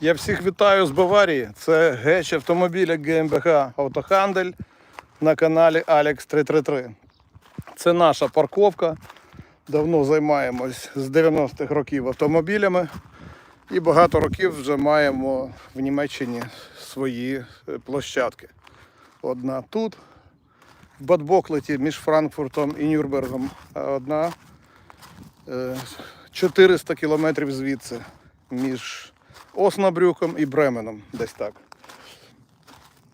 Я всіх вітаю з Баварії. Це геч автомобіля ГМБХ Автохандель на каналі Alex 333. Це наша парковка. Давно займаємось з 90-х років автомобілями. І багато років вже маємо в Німеччині свої е, площадки. Одна тут, в Бадбоклеті між Франкфуртом і Нюрнбергом, а одна е, 400 кілометрів звідси між Оснабрюком і Бременом, десь так.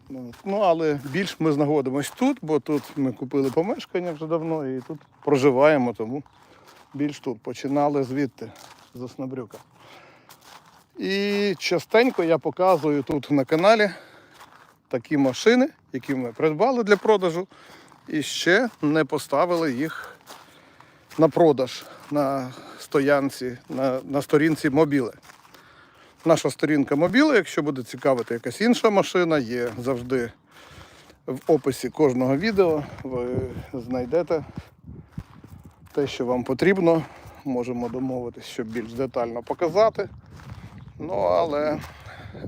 Ну, Ну, але більш ми знаходимось тут, бо тут ми купили помешкання вже давно і тут проживаємо, тому більш тут. Починали звідти, з Оснабрюка. І частенько я показую тут на каналі такі машини, які ми придбали для продажу, і ще не поставили їх на продаж на стоянці, на, на сторінці мобіле. Наша сторінка мобіле, якщо буде цікавити якась інша машина, є завжди в описі кожного відео. Ви знайдете те, що вам потрібно. Можемо домовитися, щоб більш детально показати. Ну, але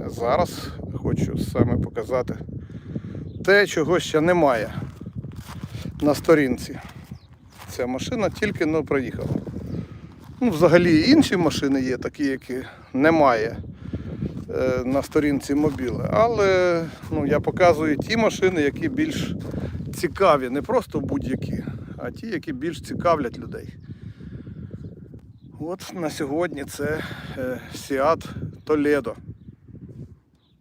зараз хочу саме показати те, чого ще немає на сторінці. Ця машина тільки но проїхала. Ну, взагалі інші машини є, такі, які немає е, на сторінці мобіли. Але ну, я показую ті машини, які більш цікаві, не просто будь-які, а ті, які більш цікавлять людей. От на сьогодні це е, Seat Toledo.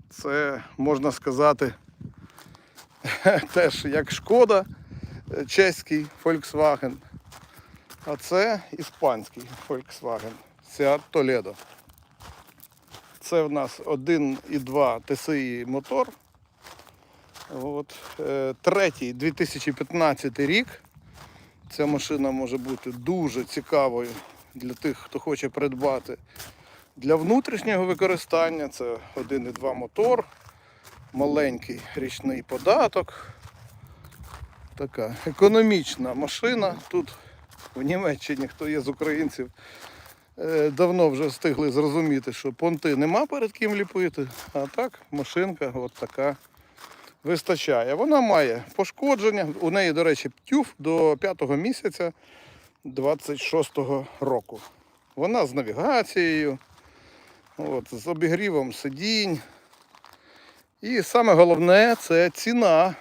Це можна сказати теж як шкода, е, чеський Volkswagen. А це іспанський Volkswagen Seat Toledo. Це в нас 1,2 TSI мотор. От, е, третій 2015 рік. Ця машина може бути дуже цікавою для тих, хто хоче придбати для внутрішнього використання. Це 1,2 мотор, маленький річний податок. Така економічна машина. Тут в Німеччині, хто є з українців, е, давно вже встигли зрозуміти, що понти нема перед ким ліпити, а так машинка от така вистачає. Вона має пошкодження. У неї, до речі, птюф до 5 місяця 26-го року. Вона з навігацією, от, з обігрівом сидінь. І саме головне це ціна.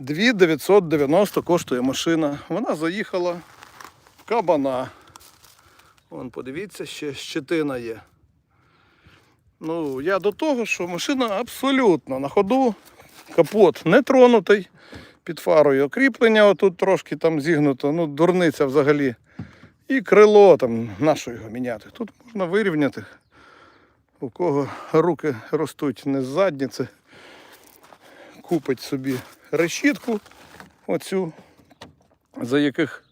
2990 коштує машина. Вона заїхала в кабана. Вон, подивіться, ще щетина є. Ну, я до того, що машина абсолютно на ходу. Капот не тронутий. Під фарою окріплення отут трошки там зігнуто, ну дурниця взагалі. І крило там, на що його міняти. Тут можна вирівняти. У кого руки ростуть не з задніці, купить собі решітку оцю, за яких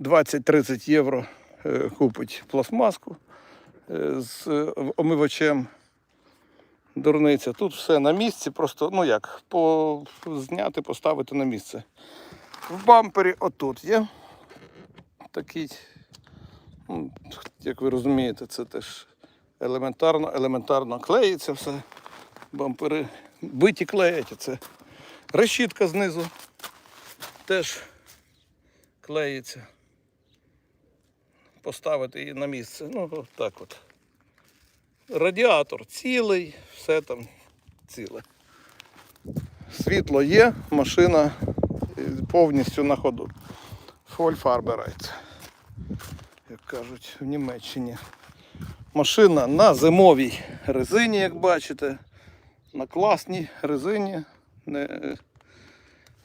20-30 євро е, купить пластмаску е, з е, омивачем. Дурниця. Тут все на місці, просто, ну як, по... зняти, поставити на місце. В бампері отут є такий, ну, як ви розумієте, це теж елементарно, елементарно клеїться все. Бампери биті клеять, це решітка знизу теж клеїться. Поставити її на місце. Ну, от так от. Радіатор цілий, все там ціле. Світло є, машина повністю на ходу. Фольфарберайт, як кажуть в Німеччині. Машина на зимовій резині, як бачите. На класній резині. Не,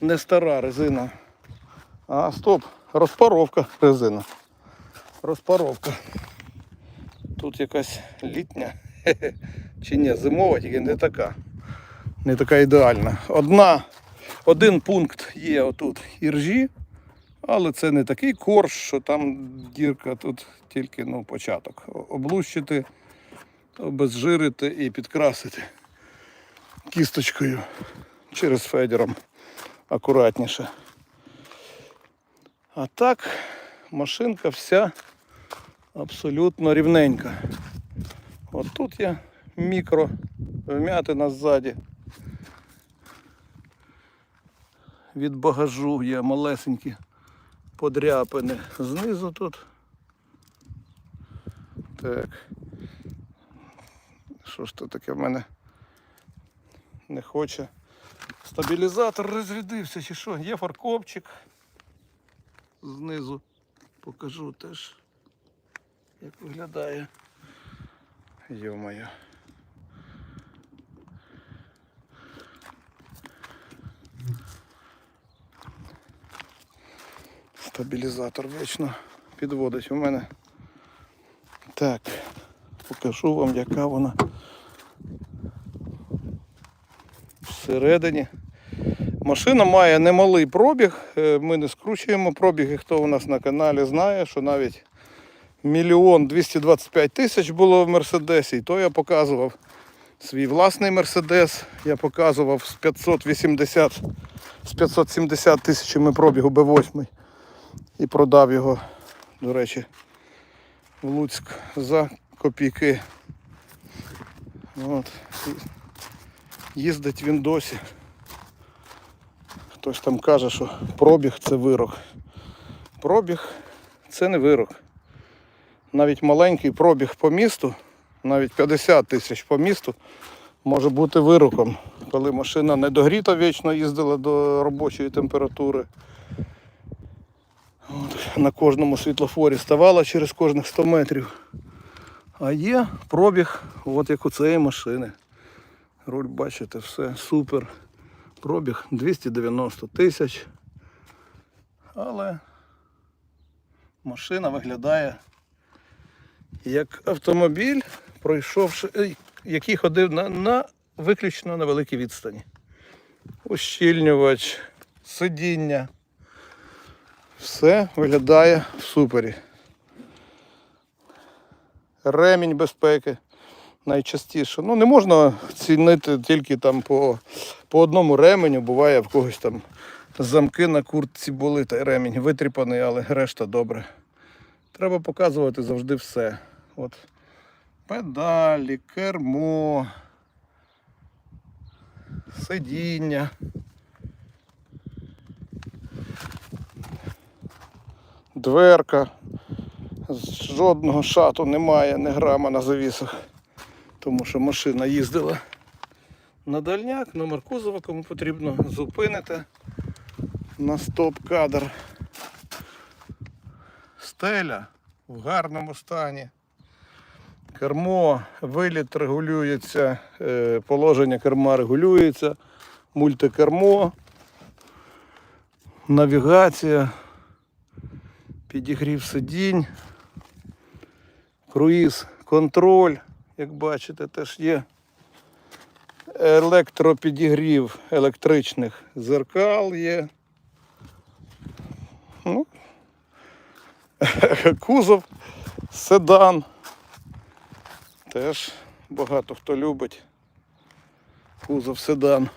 не стара резина. А, стоп, розпаровка резина. Розпаровка. Тут якась літня. Чи ні, зимова, тільки не така. Не така ідеальна. Одна, один пункт є отут іржі, але це не такий корж, що там дірка, тут тільки ну, початок. Облущити, обезжирити і підкрасити кісточкою через федером акуратніше. А так машинка вся абсолютно рівненька. От тут є мікро вмятина ззаді. Від багажу є малесенькі подряпини знизу тут. Так. Що ж то таке в мене не хоче. Стабілізатор розрядився чи що? Є фаркопчик. Знизу покажу теж, як виглядає. Йо-моє. Стабілізатор вічно підводить у мене. Так, покажу вам, яка вона всередині. Машина має немалий пробіг. Е, Ми не скручуємо пробіги. Хто у нас на каналі знає, що навіть мільйон 225 тисяч було в Мерседесі. І то я показував свій власний Мерседес. Я показував з 580 з 570 тисячами пробігу Б8 і продав його, до речі, в Луцьк за копійки. От. Їздить він досі. Хтось там каже, що пробіг це вирок. Пробіг це не вирок. Навіть маленький пробіг по місту, навіть 50 тисяч по місту, може бути вироком, коли машина не догріта вічно їздила до робочої температури. От, на кожному світлофорі ставала через кожних 100 метрів. А є пробіг, от як у цієї машини. Руль, бачите, все супер. Пробіг 290 тисяч. Але машина виглядає як автомобіль, пройшовши, який ходив на, на виключно на великій відстані. Ущільнювач, сидіння. Все виглядає в супері. Ремінь безпеки найчастіше. Ну, не можна цінити тільки там по, по одному ременю. Буває в когось там замки на куртці були, та ремінь витріпаний, але решта добре. Треба показувати завжди все. От педалі, кермо, сидіння. Дверка. Жодного шату немає, не грама на завісах тому що машина їздила на дальняк, номер кузова, кому потрібно, зупините на стоп-кадр. Стеля в гарному стані. Кермо, виліт регулюється, е, положення керма регулюється, мультикермо, навігація, підігрів сидінь, круїз, контроль як бачите, теж є електропідігрів електричних зеркал є. Ну, кузов, седан. Теж багато хто любить. Кузов седан.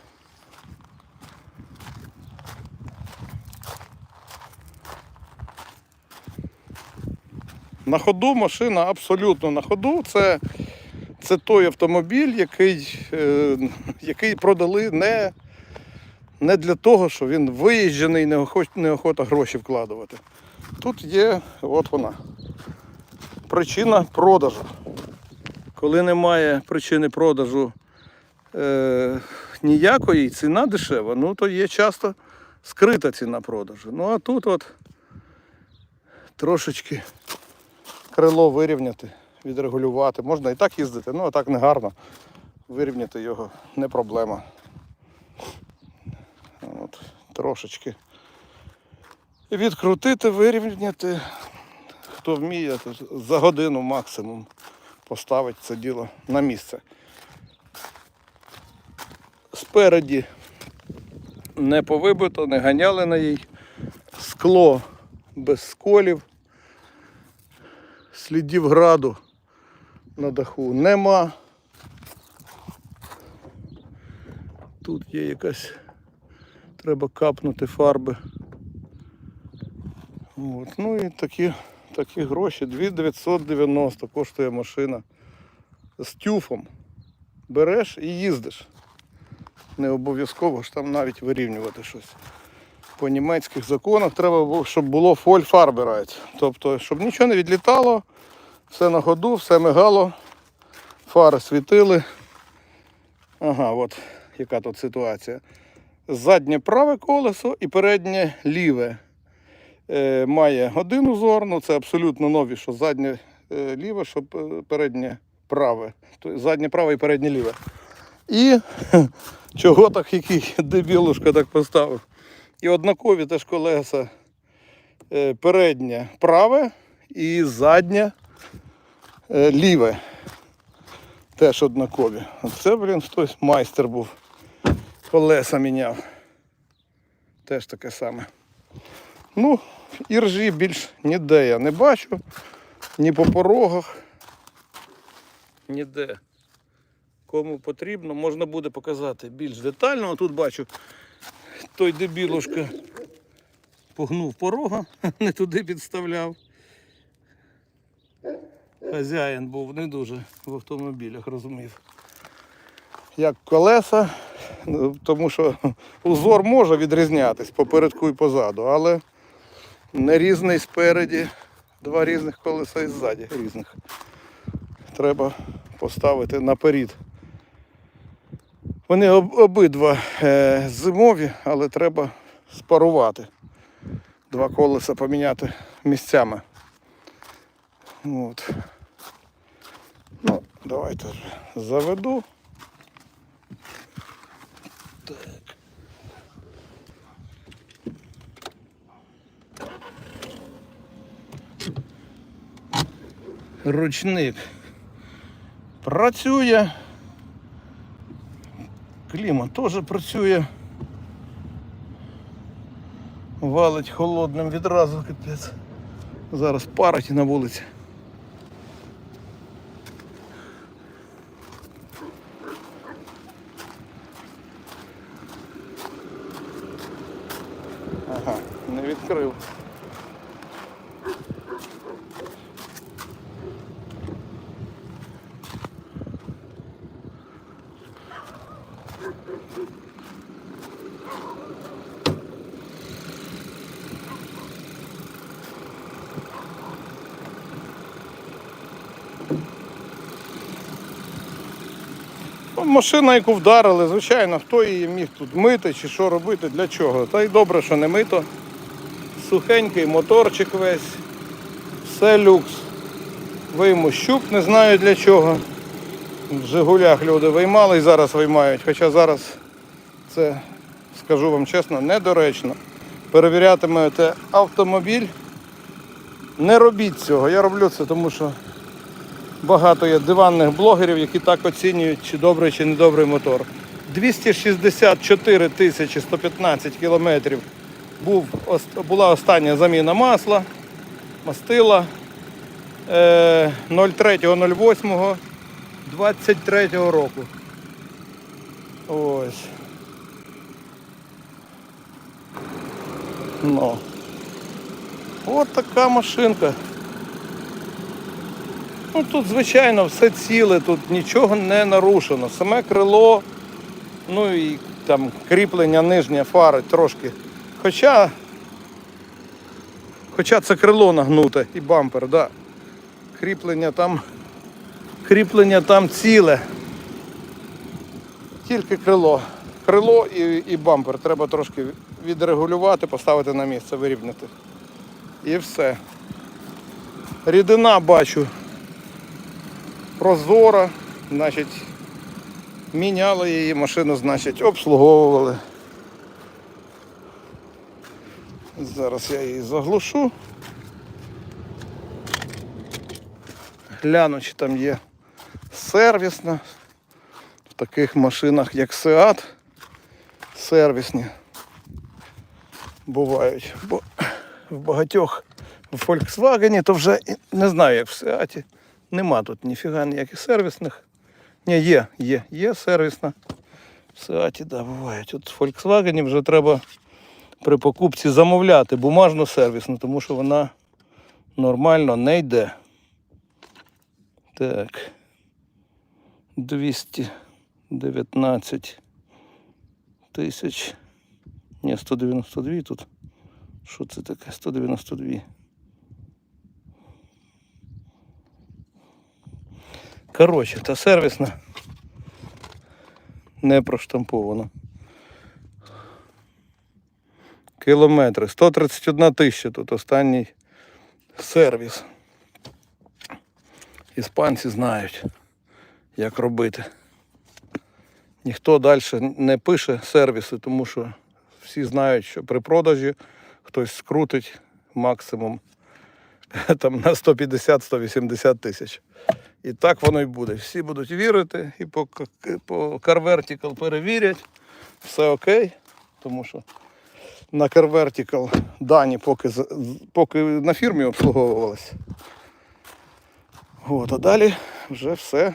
На ходу машина абсолютно на ходу. Це це той автомобіль, який е, який продали не не для того, що він виїжджений, неохота, неохота гроші вкладувати. Тут є, от вона, причина продажу. Коли немає причини продажу е, ніякої, ціна дешева, ну то є часто скрита ціна продажу. Ну а тут от трошечки крило вирівняти відрегулювати. Можна і так їздити, ну а так не гарно. Вирівняти його не проблема. От, Трошечки. Відкрутити, вирівняти. Хто вміє, за годину максимум поставить це діло на місце. Спереді не повибито, не ганяли на їй. Скло без сколів, слідів граду на даху нема. Тут є якась, треба капнути фарби. От. Ну і такі, такі гроші. 2990 коштує машина з тюфом. береш і їздиш. Не обов'язково ж там навіть вирівнювати щось. По німецьких законах треба, щоб було фоль фарберайт. Тобто, щоб нічого не відлітало, все на ходу, все мигало, фари світили. Ага, от яка тут ситуація. Заднє праве колесо і переднє ліве. Е, має один узор, ну це абсолютно нові, що заднє е, ліве, щоб е, переднє праве. Тобто заднє праве і переднє ліве. І чого так який дебілушка так поставив? І однакові теж колеса е, переднє праве і заднє ліве. Теж однакові. Це, блін, хтось майстер був. Колеса міняв. Теж таке саме. Ну, іржі більш ніде я не бачу. Ні по порогах. Ніде. Кому потрібно, можна буде показати більш детально. Тут бачу, той дебілушка погнув порога, не туди підставляв. Хазяїн був не дуже в автомобілях, розумів. Як колеса, ну, тому що узор може відрізнятись попередку і позаду, але не різний спереді, два різних колеса і ззаді різних. Треба поставити наперед. Вони обидва е, зимові, але треба спарувати. Два колеса поміняти місцями. От. Ну, давайте заведу. Так. Ручник працює. Клімат теж працює. Валить холодним відразу капець. Зараз парить на вулиці. Ага, не відкрив. Ну, Машина, яку вдарили, звичайно, хто її міг тут мити чи що робити, для чого. Та й добре, що не мито. Сухенький моторчик весь, все люкс. Вийму щуп, не знаю для чого. В Жигулях люди виймали і зараз виймають. Хоча зараз це, скажу вам чесно, недоречно. Перевірятимете автомобіль. Не робіть цього. Я роблю це, тому що багато є диванних блогерів, які так оцінюють, чи добрий, чи недобрий мотор. 264 тисячі 115 кілометрів був, була остання заміна масла, мастила е, 03.08 23 року. Ось. Ну. От така машинка. Ну тут, звичайно, все ціле, тут нічого не нарушено. Саме крило, ну і там кріплення нижнє фари трошки. Хоча. Хоча це крило нагнуте і бампер, да. Кріплення там. Кріплення там ціле. Тільки крило. Крило і, і бампер. Треба трошки відрегулювати, поставити на місце, вирівняти. І все. Рідина бачу прозора, значить, міняли її, машину, значить, обслуговували. Зараз я її заглушу. Гляну, чи там є сервісна. В таких машинах, як Seat, сервісні бувають. Бо в багатьох в Volkswagen, то вже не знаю, як в Seat. Нема тут ніфіга ніяких сервісних. Ні, є, є, є сервісна. В Seat, да, бувають. От Volkswagen вже треба при покупці замовляти бумажну сервісну, тому що вона нормально не йде. Так. 200. 19 тисяч. Ні, 192 тут. Що це таке? 192. Коротше, та сервісна не проштампована. Кілометри. 131 тисяча тут останній сервіс. Іспанці знають, як робити. Ніхто далі не пише сервіси, тому що всі знають, що при продажі хтось скрутить максимум там, на 150-180 тисяч. І так воно і буде. Всі будуть вірити і по, по CarVertical перевірять. Все окей, тому що на CarVertical дані поки, поки на фірмі обслуговувалися. От, а далі вже все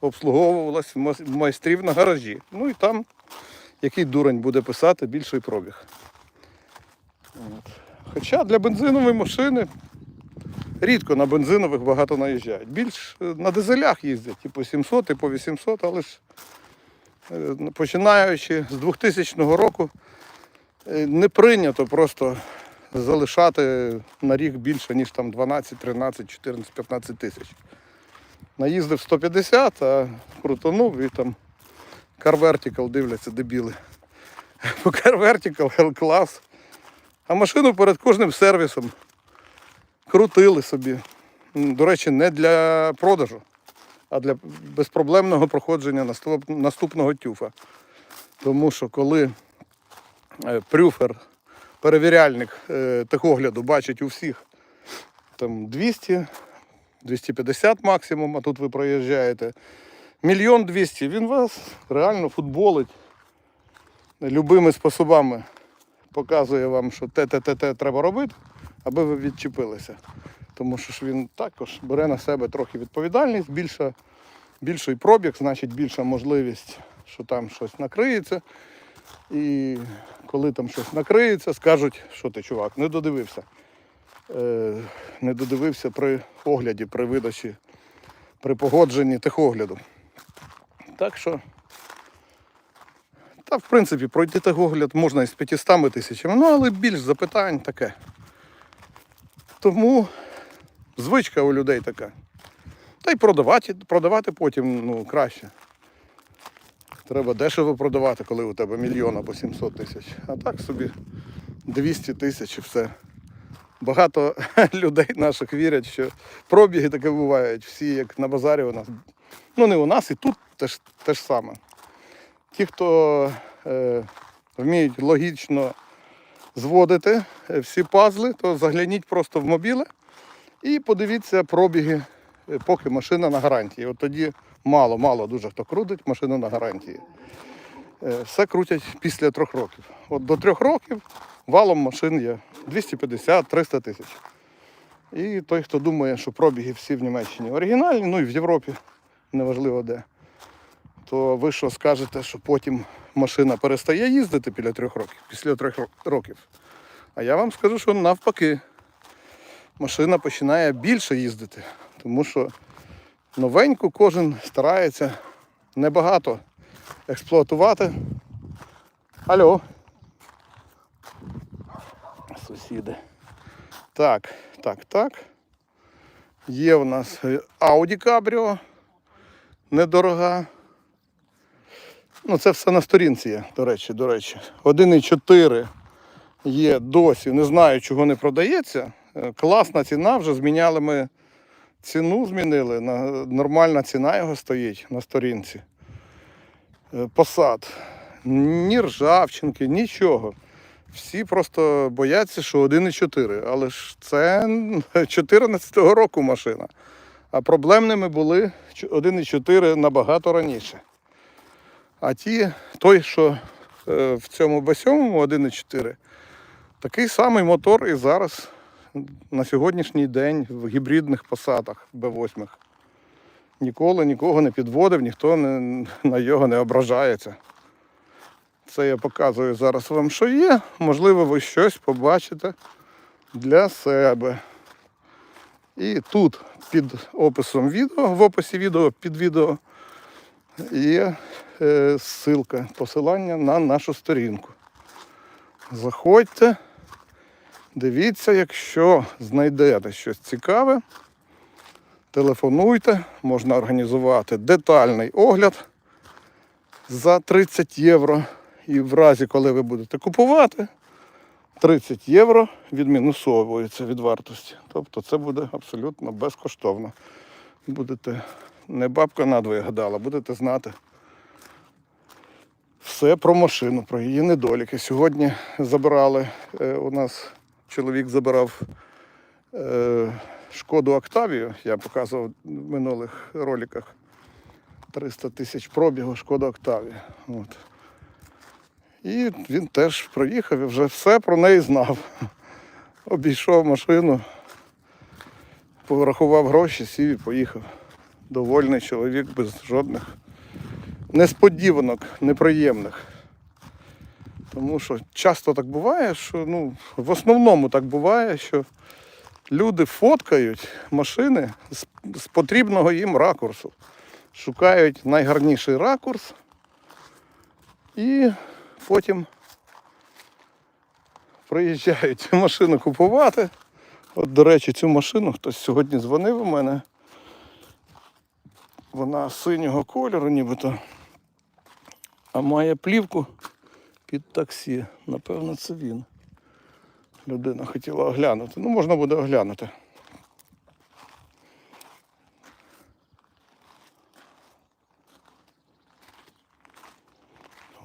обслуговувалось майстрів на гаражі. Ну і там який дурень буде писати більший пробіг. От. Хоча для бензинової машини рідко на бензинових багато наїжджають. Більш е, на дизелях їздять, і по 700, і по 800, але ж е, починаючи з 2000 року е, не прийнято просто залишати на рік більше, ніж там 12, 13, 14, 15 тисяч. Наїздив 150, а крутонув і там Car Vertical дивляться дебіли. Car Vertical L-клас. А машину перед кожним сервісом крутили собі. До речі, не для продажу, а для безпроблемного проходження наступного тюфа. Тому що коли е, прюфер, перевіряльник е, техогляду бачить у всіх там 200, 250 максимум, а тут ви проїжджаєте мільйон двісті, він вас реально футболить любими способами. Показує вам, що те, те, те, те треба робити, аби ви відчепилися. Тому що ж він також бере на себе трохи відповідальність, більша, більший пробіг, значить більша можливість, що там щось накриється. І коли там щось накриється, скажуть, що ти, чувак, не додивився. Е, не додивився при огляді, при видачі, при погодженні техогляду. Так що, та в принципі, пройти техогляд можна із 500 тисячами, ну але більш запитань таке. Тому звичка у людей така. Та й продавати, продавати потім ну, краще. Треба дешево продавати, коли у тебе мільйон або 700 тисяч. А так собі 200 тисяч і все. Багато людей наших вірять, що пробіги таке бувають. Всі як на базарі у нас. Ну не у нас і тут теж, те ж саме. Ті, хто е, вміють логічно зводити е, всі пазли, то загляніть просто в мобіле і подивіться пробіги, е, поки машина на гарантії. От тоді мало, мало дуже хто крутить машину на гарантії. Е, Все крутять після трьох років. От до трьох років валом машин є 250-300 тисяч. І той, хто думає, що пробіги всі в Німеччині оригінальні, ну і в Європі, неважливо де, то ви що скажете, що потім машина перестає їздити після трьох років, після трьох років. А я вам скажу, що навпаки, машина починає більше їздити, тому що новеньку кожен старається небагато експлуатувати. Алло. Сусіди. Так, так, так. Є у нас Audi Cabrio. Недорога. Ну, це все на сторінці є, до речі, до речі. 1,4 є досі. Не знаю, чого не продається. Е, Класна ціна, вже зміняли ми ціну, змінили. Нормальна ціна його стоїть на сторінці. Е, Посад. Ні ржавчинки, нічого. Всі просто бояться, що 1,4. Але ж це 14-го року машина. А проблемними були 1,4 набагато раніше. А ті, той, що е, в цьому басьомому 1,4, такий самий мотор і зараз на сьогоднішній день в гібридних посадах Б8. Ніколи нікого не підводив, ніхто не, на його не ображається. Це я показую зараз вам, що є. Можливо, ви щось побачите для себе. І тут під описом відео, в описі відео під відео є ссылка, посилання на нашу сторінку. Заходьте, дивіться, якщо знайдете щось цікаве, телефонуйте, можна організувати детальний огляд за 30 євро. І в разі, коли ви будете купувати, 30 євро відмінусовується від вартості. Тобто це буде абсолютно безкоштовно. Будете не бабка надвоє гадала, будете знати все про машину, про її недоліки. Сьогодні забирали, е, у нас чоловік забирав е, шкоду Октавію, я показував в минулих роликах. 300 тисяч пробігу шкода Октавія. От. І він теж проїхав і вже все про неї знав. Обійшов машину, порахував гроші, сів і поїхав. Довольний чоловік без жодних несподіванок, неприємних. Тому що часто так буває, що ну, в основному так буває, що люди фоткають машини з, з потрібного їм ракурсу. Шукають найгарніший ракурс і потім приїжджають машину купувати. От, до речі, цю машину хтось сьогодні дзвонив у мене. Вона синього кольору нібито, а має плівку під таксі. Напевно, це він. Людина хотіла оглянути. Ну, можна буде оглянути.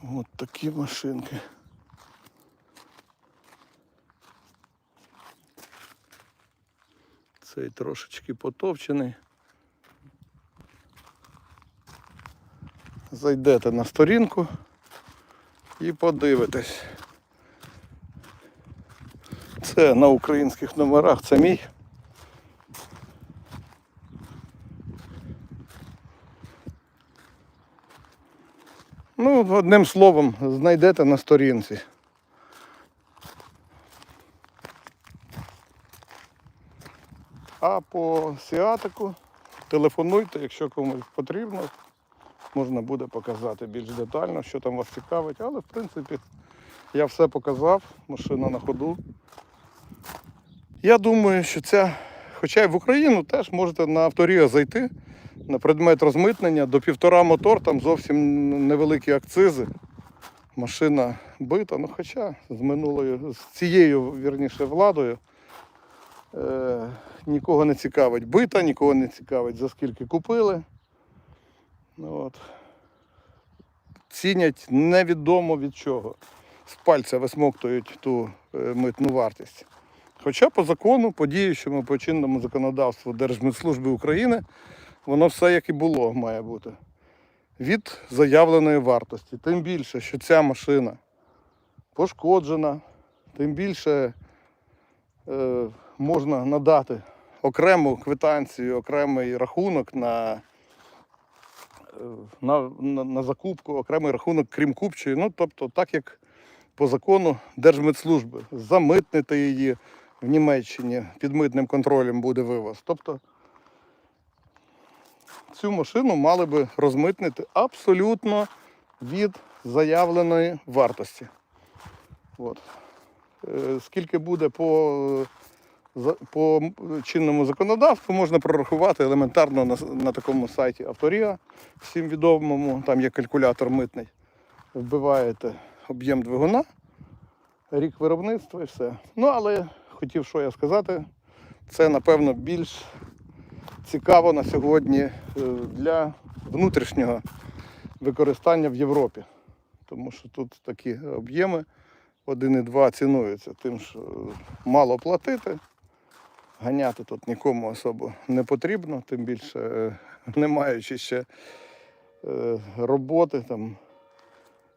От такі машинки. Цей трошечки потовчений. Зайдете на сторінку і подивитесь. Це на українських номерах, це мій. Ну, одним словом, знайдете на сторінці. А по сіатику телефонуйте, якщо комусь потрібно, можна буде показати більш детально, що там вас цікавить. Але в принципі я все показав, машина на ходу. Я думаю, що ця, хоча й в Україну теж можете на авторія зайти на предмет розмитнення до півтора мотор, там зовсім невеликі акцизи. Машина бита, ну хоча з минулою, з цією вірніше владою е, нікого не цікавить бита, нікого не цікавить за скільки купили. Ну, от. Цінять невідомо від чого. З пальця висмоктують ту е, митну вартість. Хоча по закону, по діючому по чинному законодавству Держмитслужби України, воно все як і було має бути. Від заявленої вартості. Тим більше, що ця машина пошкоджена, тим більше е, можна надати окрему квитанцію, окремий рахунок на, на, на, на закупку, окремий рахунок, крім купчої. Ну, тобто, так як по закону Держмитслужби, замитнити її в Німеччині під митним контролем буде вивоз. Тобто цю машину мали би розмитнити абсолютно від заявленої вартості. От. Е, Скільки буде по, по чинному законодавству, можна прорахувати елементарно на, на такому сайті Авторія, всім відомому, там є калькулятор митний. Вбиваєте об'єм двигуна, рік виробництва і все. Ну, але хотів що я сказати, це напевно більш цікаво на сьогодні е, для внутрішнього використання в Європі. Тому що тут такі об'єми 1,2 цінуються, тим, що мало платити, ганяти тут нікому особо не потрібно, тим більше е, не маючи ще е, роботи там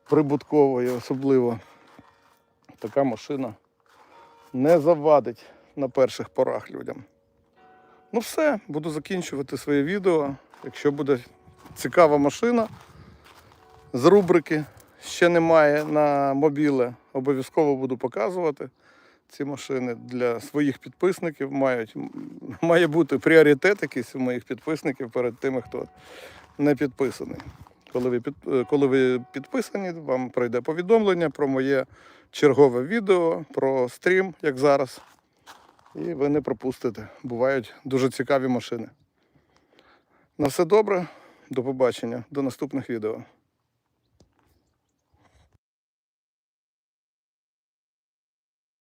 прибуткової особливо. Така машина не завадить на перших порах людям. Ну все, буду закінчувати своє відео. Якщо буде цікава машина з рубрики ще немає на мобіле, обов'язково буду показувати ці машини для своїх підписників. Мають, має бути пріоритет якийсь у моїх підписників перед тими, хто не підписаний. Коли ви, під, е, коли ви підписані, вам прийде повідомлення про моє чергове відео, про стрім, як зараз. І ви не пропустите. Бувають дуже цікаві машини. На все добре, до побачення, до наступних відео.